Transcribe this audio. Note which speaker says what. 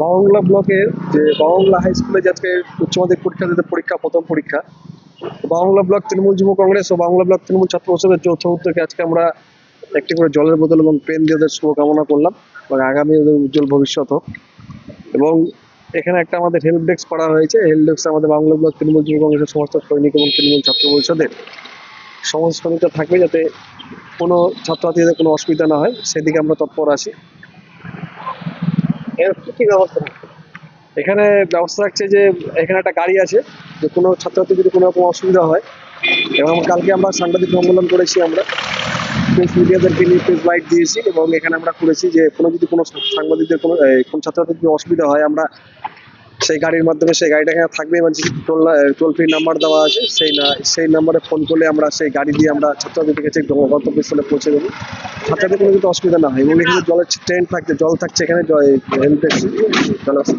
Speaker 1: বাংলা ব্লকের যে বাংলা হাই স্কুলে যে আজকে উচ্চ মাধ্যমিক পরীক্ষা দিতে পরীক্ষা, প্রথম পরীক্ষা, বাংলা ব্লক তৃণমূল যুব কংগ্রেস ও বাংলা ব্লক তৃণমূল ছাত্র পরিষদের যৌথ উদ্যোগে আজকে আমরা একটি করে জলের বোতল এবং পেন দিয়ে ওদের শুভকামনা করলাম এবং আগামী ওদের উজ্জ্বল ভবিষ্যৎ হোক। এবং এখানে একটা আমাদের হেল্প ডেস্ক করা হয়েছে। হেল্প ডেস্ক আমাদের বাংলা ব্লক তৃণমূল যুব কংগ্রেসের সমস্ত সৈনিক এবং তৃণমূল ছাত্র পরিষদের সমস্ত সৈনিকরা থাকবে যাতে কোনো ছাত্রছাত্রীদের কোনো অসুবিধা না হয়। সেদিকে আমরা তৎপর আছি। এখানে ব্যবস্থা রাখছে যে, এখানে একটা গাড়ি আছে, যে কোনো ছাত্রছাত্রী যদি কোনো রকম অসুবিধা হয়, এবং কালকে আমরা সাংবাদিক সম্মেলন করেছি আমরা প্রেস মিডিয়াদেরকে নিয়ে প্রেস বাইট দিয়েছি, এবং এখানে আমরা করেছি যে, কোনো যদি কোনো সাংবাদিকদের কোনো কোনো ছাত্রছাত্রীর যদি অসুবিধা হয়, আমরা সেই গাড়ির মাধ্যমে, সেই গাড়িটা এখানে থাকবে, এবং টোল টোল ফ্রি নাম্বার দেওয়া আছে, সেই সেই নাম্বারে ফোন করলে আমরা সেই গাড়ি দিয়ে আমরা ছাত্রছাত্রীদের কাছে গন্তব্যস্থলে পৌঁছে দেবো। ছাত্রদের কোনো কিন্তু অসুবিধা না হয়। এবং এখানে জলের ট্রেন থাকছে, জল থাকছে এখানে জল হেল্প জল আসছে।